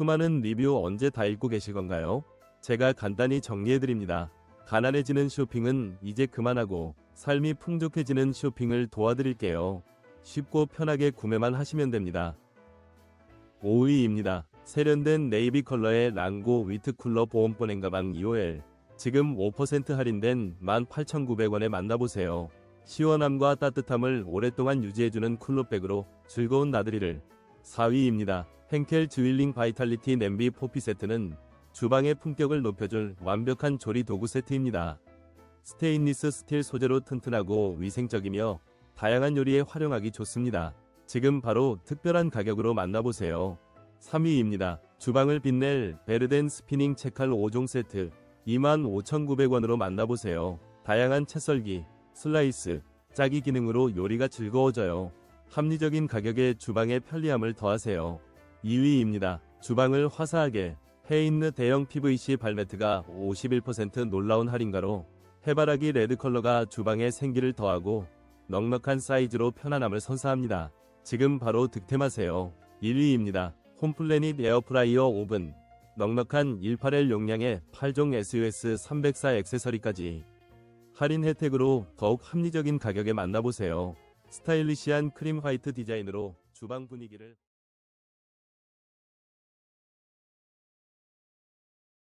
수많은 리뷰 언제 다 읽고 계실 건가요? 제가 간단히 정리해드립니다. 가난해지는 쇼핑은 이제 그만하고 삶이 풍족해지는 쇼핑을 도와드릴게요. 쉽고 편하게 구매만 하시면 됩니다. 5위입니다. 세련된 네이비 컬러의 랑고 위트 쿨러 보온보냉 가방 2호엘. 지금 5% 할인된 18,900원에 만나보세요. 시원함과 따뜻함을 오랫동안 유지해주는 쿨러백으로 즐거운 나들이를. 4위입니다. henkel 즈윌링 바이탈리티 냄비 포피 세트는 주방의 품격을 높여줄 완벽한 조리 도구 세트입니다. 스테인리스 스틸 소재로 튼튼하고 위생적이며 다양한 요리에 활용하기 좋습니다. 지금 바로 특별한 가격으로 만나보세요. 3위입니다. 주방을 빛낼 베르덴 스피닝 채칼 5종 세트 25,900원으로 만나보세요. 다양한 채썰기, 슬라이스, 짜기 기능으로 요리가 즐거워져요. 합리적인 가격에 주방의 편리함을 더하세요. 2위입니다. 주방을 화사하게 헤인느 대형 PVC 발매트가 51% 놀라운 할인가로 해바라기 레드 컬러가 주방에 생기를 더하고 넉넉한 사이즈로 편안함을 선사합니다. 지금 바로 득템하세요. 1위입니다. 홈플래닛 에어프라이어 오븐 넉넉한 18L 용량의 8종 SUS 304 액세서리까지 할인 혜택으로 더욱 합리적인 가격에 만나보세요. 스타일리시한 크림 화이트 디자인으로 주방 분위기를